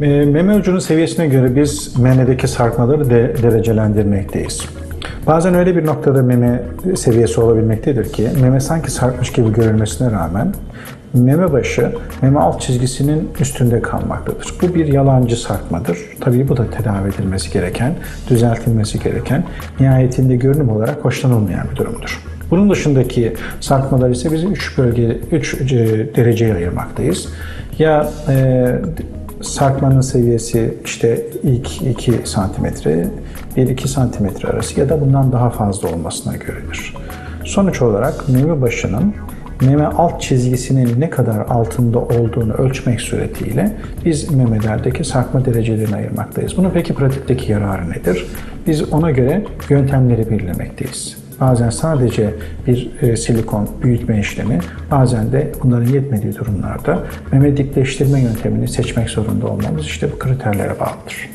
E, Meme ucunun seviyesine göre biz memedeki sarkmaları de derecelendirmekteyiz. Bazen öyle bir noktada meme seviyesi olabilmektedir ki meme sanki sarkmış gibi görülmesine rağmen meme başı meme alt çizgisinin üstünde kalmaktadır. Bu bir yalancı sarkmadır. Tabii bu da tedavi edilmesi gereken, düzeltilmesi gereken, nihayetinde görünüm olarak hoşlanılmayan bir durumdur. Bunun dışındaki sarkmalar ise biz 3 bölge 3 dereceye ayırmaktayız. Ya e, sarkmanın seviyesi işte ilk 2 santimetre, 1-2 santimetre arası ya da bundan daha fazla olmasına göredir. Sonuç olarak meme başının meme alt çizgisinin ne kadar altında olduğunu ölçmek suretiyle biz memelerdeki sarkma derecelerini ayırmaktayız. Bunun peki pratikteki yararı nedir? Biz ona göre yöntemleri belirlemekteyiz. Bazen sadece bir e, silikon büyütme işlemi, bazen de bunların yetmediği durumlarda meme dikleştirme yöntemini seçmek zorunda olmamız işte bu kriterlere bağlıdır.